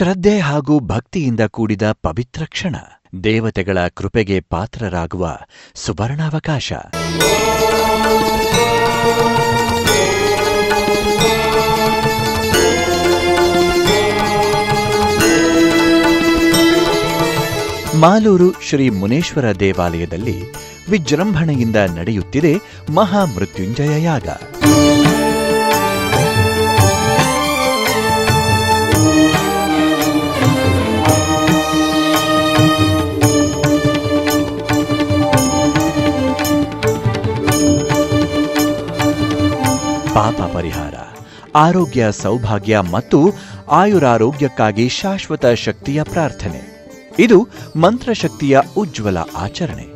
ಶ್ರದ್ಧೆ ಹಾಗೂ ಭಕ್ತಿಯಿಂದ ಕೂಡಿದ ಪವಿತ್ರ ಕ್ಷಣ. ದೇವತೆಗಳ ಕೃಪೆಗೆ ಪಾತ್ರರಾಗುವ ಸುವರ್ಣಾವಕಾಶ. ಮಾಲೂರು ಶ್ರೀ ಮುನೇಶ್ವರ ದೇವಾಲಯದಲ್ಲಿ ವಿಜೃಂಭಣೆಯಿಂದ ನಡೆಯುತ್ತಿದೆ ಮಹಾಮೃತ್ಯುಂಜಯ ಯಾಗ. ಪಾಪ ಪರಿಹಾರ ಆರೋಗ್ಯ ಸೌಭಾಗ್ಯ ಮತ್ತು ಆಯುರಾರೋಗ್ಯಕ್ಕಾಗಿ ಶಾಶ್ವತ ಶಕ್ತಿಯ ಪ್ರಾರ್ಥನೆ. ಇದು ಮಂತ್ರಶಕ್ತಿಯ ಉಜ್ವಲ ಆಚರಣೆ.